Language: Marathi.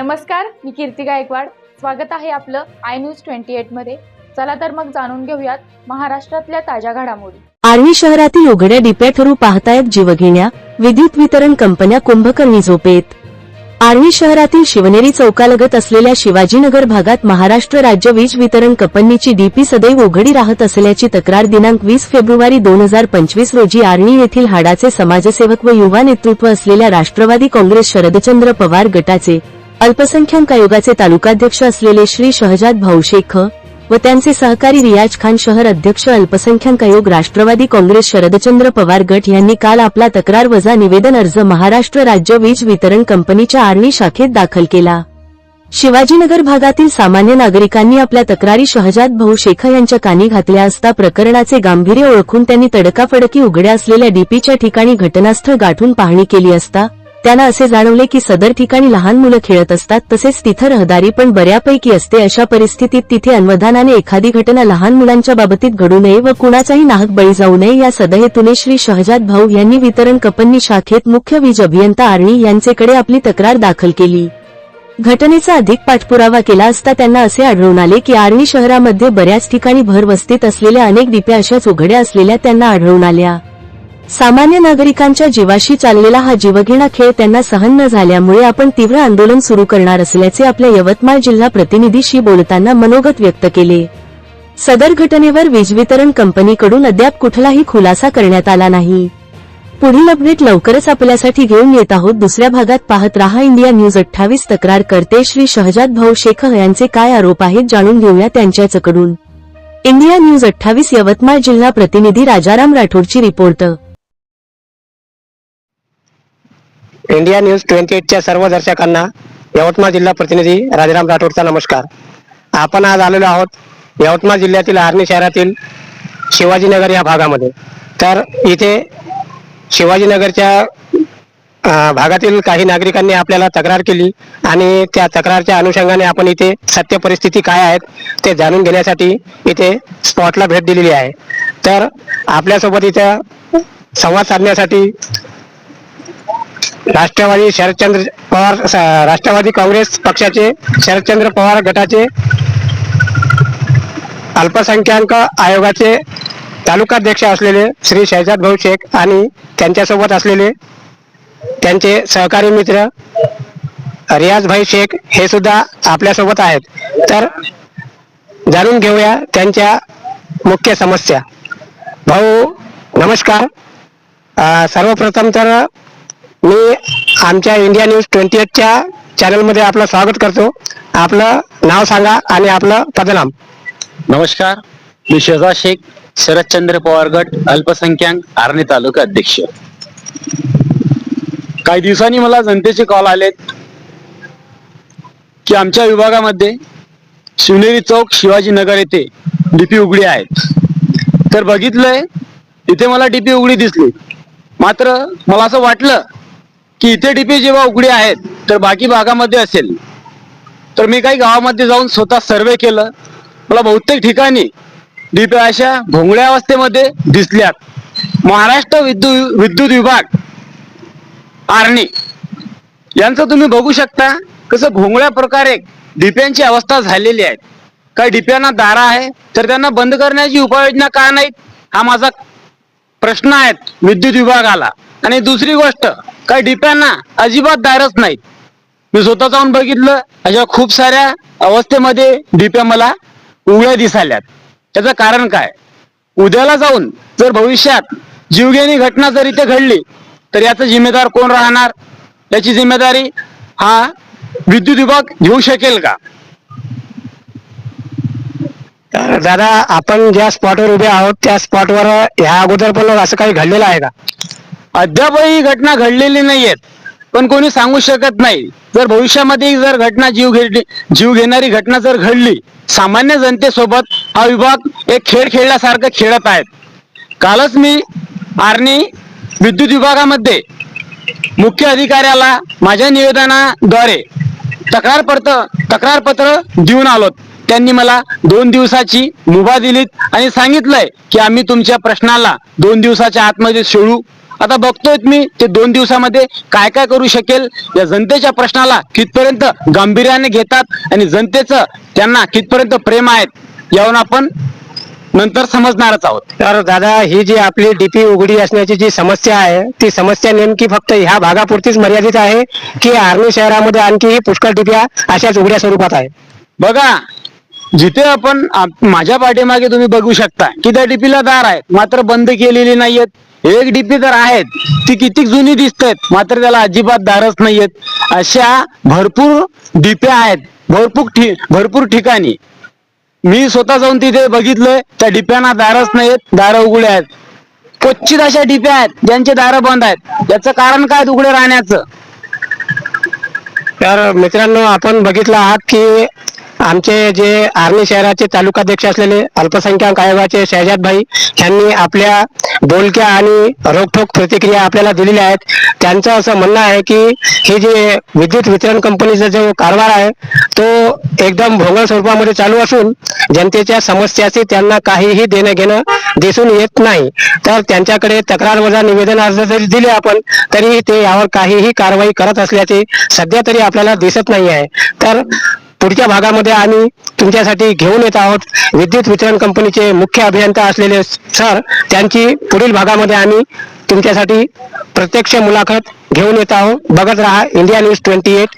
नमस्कार मी कीर्ती गायकवाड. स्वागत आहे आपलं आय न्यूज ट्वेंटी एटमध्ये. चला तर मग जाणून घेऊयात महाराष्ट्रातल्या ताज्या घडामोडी. आर्वी शहरातील उघड्या डिप्या ठरू पाहतायत जीवघेण्या विद्युत वितरण कंपन्या कुंभकर्णी झोपेत. आर्वी शहरातील शिवनेरी चौकालगत असलेल्या शिवाजीनगर भागात महाराष्ट्र राज्य वीज वितरण कंपनीची डीपी सदैव उघडी राहत असल्याची तक्रार दिनांक वीस फेब्रुवारी दोन हजार पंचवीस रोजी आर्णी येथील हाडाचे समाजसेवक व युवा नेतृत्व असलेल्या राष्ट्रवादी काँग्रेस शरदचंद्र पवार गटाचे अल्पसंख्याक आयोगाचे तालुकाध्यक्ष असलेले श्री शहजाद भाऊ शेख व त्यांचे सहकारी रियाज खान शहर अध्यक्ष अल्पसंख्याक आयोग राष्ट्रवादी काँग्रेस शरदचंद्र पवार गट यांनी काल आपला तक्रार वजा निवेदन अर्ज महाराष्ट्र राज्य वीज वितरण कंपनीच्या आर्णी शाखेत दाखल केला. शिवाजीनगर भागातील सामान्य नागरिकांनी आपल्या तक्रारी शहजाद भाऊ शेख यांच्या कानी घातल्या असता प्रकरणाचे गांभीर्य ओळखून त्यांनी तडकाफडकी उघड्या असलेल्या डीपीच्या ठिकाणी घटनास्थळ गाठून पाहणी केली असता त्यांना असे जाणवले की सदर ठिकाणी लहान मुलं खेळत असतात तसेच तिथं रहदारी पण बऱ्यापैकी असते अशा परिस्थितीत तिथे अन्वधानाने एखादी घटना लहान मुलांच्या बाबतीत घडू नये व कुणाचाही नाहक बळी जाऊ नये. या सदहेतूने श्री शहजाद भाऊ यांनी वितरण कंपनी शाखेत मुख्य वीज अभियंता आर्णी यांचेकडे आपली तक्रार दाखल केली. घटनेचा अधिक पाठपुरावा केला असता त्यांना असे आढळून आले की आर्णी शहरामध्ये बऱ्याच ठिकाणी भरवस्तीत असलेल्या अनेक दिप्या अशाच उघड्या असलेल्या त्यांना आढळून आल्या. सामान्य नागरिकांच्या जीवाशी चाललेला हा जीवघेणा खेळ त्यांना सहन न झाल्यामुळे आपण तीव्र आंदोलन सुरू करणार असल्याचे आपल्या यवतमाळ जिल्हा प्रतिनिधीशी बोलताना मनोगत व्यक्त केले. सदर घटनेवर वीज वितरण कंपनीकडून अद्याप कुठलाही खुलासा करण्यात आला नाही. पुढील अपडेट लवकरच आपल्यासाठी घेऊन येत आहोत. दुसऱ्या भागात पाहत रहा इंडिया न्यूज अठ्ठावीस तक्रार करते श्री शहजाद भाऊ शेख यांचे काय आरोप आहेत जाणून घेऊया त्यांच्याचकडून. इंडिया न्यूज अठ्ठावीस यवतमाळ जिल्हा प्रतिनिधी राजाराम राठोडची रिपोर्ट. इंडिया न्यूज ट्वेंटी एटच्या सर्व दर्शकांना यवतमाळ जिल्हा प्रतिनिधी राजाराम राठोडचा नमस्कार. आपण आज आलेलो आहोत यवतमाळ जिल्ह्यातील आर्णी शहरातील शिवाजीनगर या भागामध्ये. तर इथे शिवाजीनगरच्या भागातील काही नागरिकांनी आपल्याला तक्रार केली आणि त्या तक्रारच्या अनुषंगाने आपण इथे सत्य परिस्थिती काय आहेत ते जाणून घेण्यासाठी इथे स्पॉटला भेट दिलेली आहे. तर आपल्यासोबत इथं संवाद साधण्यासाठी राष्ट्रवादी शरदचंद्र पवार राष्ट्रवादी काँग्रेस पक्षाचे शरदचंद्र पवार गटाचे अल्पसंख्याक आयोगाचे तालुकाध्यक्ष असलेले श्री शहजाद भाऊ शेख आणि त्यांच्यासोबत असलेले त्यांचे सहकारी मित्र रियाजभाई शेख हे सुद्धा आपल्यासोबत आहेत. तर जाणून घेऊया त्यांच्या मुख्य समस्या. भाऊ नमस्कार. सर्वप्रथम तर मी आमच्या इंडिया न्यूज ट्वेंटी एटच्या चॅनलमध्ये आपलं स्वागत करतो. आपलं नाव सांगा आणि आपलं पदनाम. नमस्कार. मी शेजा शेख शरदचंद्र पवार गट अल्पसंख्याक आर्णी तालुका अध्यक्ष. काही दिवसांनी मला जनतेचे कॉल आलेत की आमच्या विभागामध्ये शिवनेरी चौक शिवाजीनगर येथे डीपी उघडी आहेत. तर बघितलंय इथे मला डीपी उघडी दिसली. मात्र मला असं वाटलं की इथे डीपी जेव्हा उघडी आहेत तर बाकी भागामध्ये असेल. तर मी काही गावामध्ये जाऊन स्वतः सर्वे केलं. मला बहुतेक ठिकाणी डीपी अशा भोंगळ्या अवस्थेमध्ये दिसल्यात. महाराष्ट्र विद्युत विद्युत विभाग आर्णी. यांचं तुम्ही बघू शकता कसं भोंगळ्या प्रकारे डिप्यांची अवस्था झालेली आहे. काही डिप्यांना दारा आहे तर त्यांना बंद करण्याची उपाययोजना का नाहीत? हा माझा प्रश्न आहेत विद्युत विभागाला. आणि दुसरी गोष्ट काही डिप्यांना अजिबात दारच नाहीत मी स्वतः जाऊन बघितलं अशा खूप साऱ्या अवस्थेमध्ये डिप्या मला उघड्या दिसाल्यात त्याचं कारण काय? उद्याला जाऊन जर भविष्यात जीवघेणी घटना जर इथे घडली तर याचा जिम्मेदार कोण राहणार? याची जिम्मेदारी हा विद्युत विभाग घेऊ शकेल का? तर दादा आपण ज्या स्पॉटवर उभे आहोत त्या स्पॉटवर ह्या अगोदर पण असं काही घडलेलं आहे का? अद्यापही ही घटना घडलेली नाहीयेत. पण कोणी सांगू शकत नाही. जर भविष्यामध्ये जर घटना जीव घेतली जीव घेणारी घटना जर घडली सामान्य जनतेसोबत हा विभाग एक खेळ खेळल्यासारखं खेळत आहेत. कालच मी आर्णी विद्युत विभागामध्ये मुख्य अधिकाऱ्याला माझ्या निवेदनाद्वारे तक्रारपत्र तक्रारपत्र देऊन आलोत त्यांनी मला दोन दिवसाची मुभा दिलीत आणि सांगितलंय की आम्ही तुमच्या प्रश्नाला दोन दिवसाच्या आतमध्ये सोडू. आता बघतोय मी ते दोन दिवसामध्ये काय काय करू शकेल? या जनतेच्या प्रश्नाला कितपर्यंत गांभीर्याने घेतात आणि जनतेचं त्यांना कितपर्यंत प्रेम आहेत यावरून आपण नंतर समजणारच आहोत. तर दादा ही जी आपली डीपी उघडी असण्याची जी समस्या आहे ती समस्या नेमकी फक्त ह्या भागापुरतीच मर्यादित आहे की आर्मी शहरामध्ये आणखी पुष्कळ डिप्या अशाच उघड्या स्वरूपात आहे बघा जिथे आपण आप- माझ्या पाठीमागे तुम्ही बघू शकता की त्या डीपीला दार आहेत मात्र बंद केलेली नाहीयेत. एक डीपी तर आहेत. ती किती जुनी दिसतात मात्र त्याला अजिबात दारच नाहीयेत. अशा भरपूर डीप्या आहेत. भरपूर भरपूर ठिकाणी. मी स्वतः जाऊन तिथे बघितलंय त्या डिप्यांना दारच नाहीत दारं उघडे आहेत. क्वचित अशा डिप्या आहेत ज्यांचे दारं बंद आहेत. याचं कारण काय उघडे राहण्याचं? तर मित्रांनो आपण बघितलं आहात की आमचे जे आर्मी शहराचे तालुकाध्यक्ष असलेले अल्पसंख्याक आयोगाचे शहजाद भाई यांनी आपल्या बोलक्या आणि रोखोक प्रतिक्रिया आपल्याला दिलेल्या आहेत. त्यांचं असं म्हणणं आहे की हे जे विद्युत वितरण कंपनीचा जो कारभार आहे तो एकदम भोंगळ स्वरूपामध्ये चालू असून जनतेच्या समस्याचे त्यांना काहीही देणं घेणं दिसून येत नाही. तर त्यांच्याकडे तक्रार वजा निवेदन अर्ज जरी दिले आपण तरी ते यावर काहीही कारवाई करत असल्याचे सध्या तरी आपल्याला दिसत नाही आहे. तर पुढच्या भागामध्ये आम्ही तुमच्यासाठी घेऊन येत आहोत. विद्युत वितरण कंपनीचे मुख्य अभियंता असलेले सर त्यांची पुढील भागामध्ये आम्ही तुमच्यासाठी प्रत्यक्ष मुलाखत घेऊन येत आहोत. बघत राहा इंडिया न्यूज ट्वेंटी एट.